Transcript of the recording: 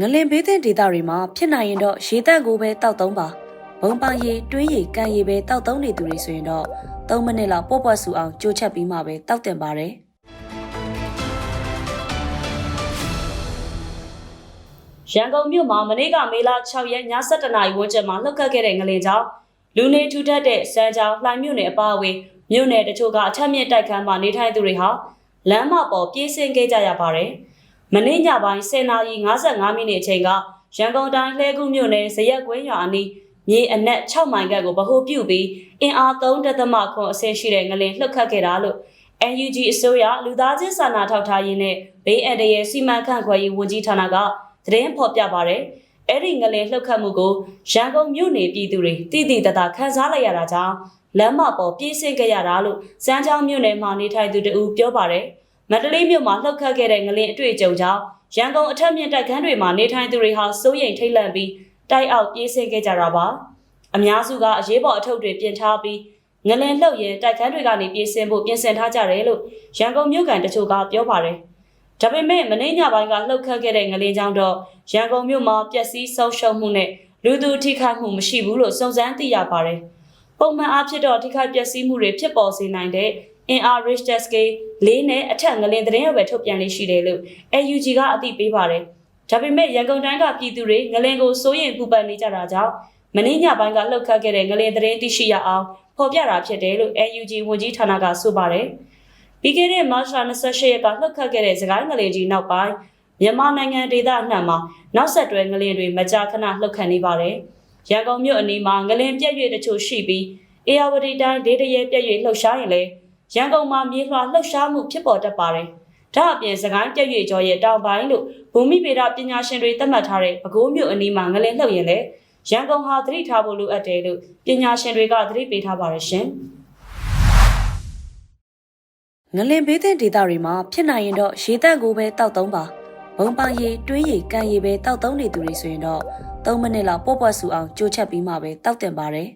ငလင်ဘေးသင့်ဒေသတွေမှာဖြစ်နိုင်ရင်တော့ရေတက်ကိုပဲတောက်သုံးပါဘုံပန်းရေတွင်းရေကန်ရေပဲတောက်သုံးနေသူတွေဆိုရင်တော့3မိနစ်လောက်ပေါ့ပွက်ဆူအောင်ကြိုးချက်ပြီးမှပဲတောက်တင်ပါတယ်ရန်ကုန်မြို့မှာမနေ့ကမေလ6ရက်ည7:00နာရီဝန်းကျင်မှာလှုပ်ခတ်ခဲ့တဲ့ငလင်ကြောင့်လူနေထူထပ်တဲ့စမ်းကြောင်လှိုင်မြို့နယ်အပါအဝင်မြို့နယ်တချို့ကအထက်မြင့်တိုက်ခန်းမှာနေထိုင်သူတွေဟာလမ်းမပေါ်ပြေးဆင်းခဲ့ကြရပါတယ်။ မနေ့ညပိုင်း10:55မိနစ်အချိန်ကရန်ကုန်တိုင်းလှဲကူးမြို့နယ်ဇရက်ကွင်းရွာအနီးမြေအနက်6မိုင်ခန့်ကိုဗဟိုပြုပြီးအင်အား3.3ခွန်အဆင့်ရှိတဲ့ငလင်လှုပ်ခတ်ခဲ့တာလို့ NUG အစိုးရလူသားချင်းစာနာထောက်ထားရေးနဲ့ဘေးအန္တရာယ်စီမံခန့်ခွဲရေးဝန်ကြီးဌာနကသတင်းဖော်ပြပါရယ်အဲ့ဒီငလင်လှုပ်ခတ်မှုကိုရန်ကုန်မြို့နယ်ပြည်သူတွေတည်တည်တသာခန်းစားလိုက်ရတာကြောင့်လမ်းမပေါ်ပြေးဆင်းခဲ့ရတာလို့စမ်းချောင်းမြို့နယ်မှာနေထိုင်သူတဦးပြောပါရယ် မန္တလေးမြို့မှာလှုပ်ခတ်ခဲ့တဲ့ငလင်အတွေ့အကြုံကြောင့်ရန်ကုန်အထက်မြင့်တိုက်ခန်းတွေမှာနေထိုင်သူတွေဟာစိုးရိမ်ထိတ်လန့်ပြီးတိုက်အောက်ပြေးဆင်းခဲ့ကြတာပါအများစုကအရေးပေါ်အထုပ်တွေပြင်ထားပြီးငလင်လှုပ်ရင်တိုက်ခန်းတွေကနေပြေးဆင်းဖို့ပြင်ဆင်ထားကြတယ်လို့ရန်ကုန်မြို့ကန်တချို့ကပြောပါတယ်။ဒါပေမဲ့မနေ့ညပိုင်းကလှုပ်ခတ်ခဲ့တဲ့ငလင်ကြောင့်တော့ရန်ကုန်မြို့မှာပျက်စီးဆုံးရှုံးမှုနဲ့လူသူထိခိုက်မှုမရှိဘူးလို့စုံစမ်းသိရပါတယ်။ ပုံမှန်အားဖြင့်တော့ထိခိုက်ပျက်စီးမှုတွေဖြစ်ပေါ်စေနိုင်တဲ့အင်အား Richter scale ၄နဲ့အထက်ငလင်သတင်းရွယ်ထုတ်ပြန်လေးရှိတယ်လို့ AUG ကအသိပေးပါတယ်။ဒါပေမဲ့ရန်ကုန်တိုင်းကပြည်သူတွေငလင်ကိုစိုးရိမ်ပူပန်နေကြတာကြောင့်မနေ့ညပိုင်းကလှုပ်ခတ်ခဲ့တဲ့ငလင်သတင်းသိရှိရအောင်ဖော်ပြတာဖြစ်တယ်လို့ NUG ဝန်ကြီးဌာနကဆိုပါတယ်။ပြီးခဲ့တဲ့မတ်လ28ရက်ကလှုပ်ခတ်ခဲ့တဲ့စကိုင်းငလင်ကြီးနောက်ပိုင်းမြန်မာနိုင်ငံဒေသအနှံ့မှာနောက်ဆက်တွဲငလင်တွေမကြာခဏလှုပ်ခတ်နေပါတယ်။ ရန်ကုန်မြို့အနီးမှာငလင်ပြက်ရွေတချို့ရှိပြီးအေယာဝတီတိုင်းဒေသရဲပြက်ရွေလှုပ်ရှားရင်လည်းရန်ကုန်မှာမြေလွှာလှုပ်ရှားမှုဖြစ်ပေါ်တတ်ပါတယ်။ဒါအပြင်စကိုင်းပြက်ရွေကျော်ရဲ့တောင်ပိုင်းလို့ဘူမိဗေဒပညာရှင်တွေသတ်မှတ်ထားတဲ့ပဲခူးမြို့အနီးမှာငလင်လှုပ်ရင်လည်းရန်ကုန်ဟာသတိထားဖို့လိုအပ်တယ်လို့ပညာရှင်တွေကသတိပေးထားပါတယ်ရှင်။ငလင်ဘေးသင့်ဒေသတွေမှာဖြစ်နိုင်ရင်တော့ရေတက်ကိုပဲတောက်သုံးပါဘုံပန်းရေတွင်းရေကန်ရေပဲတောက်သုံးနေသူတွေဆိုရင်တော့ 3မိနစ်လောက်ပေါ့ပွက်ဆူအောင်ကြိုးချက်ပြီးမှပဲတောက်တင်ပါတယ်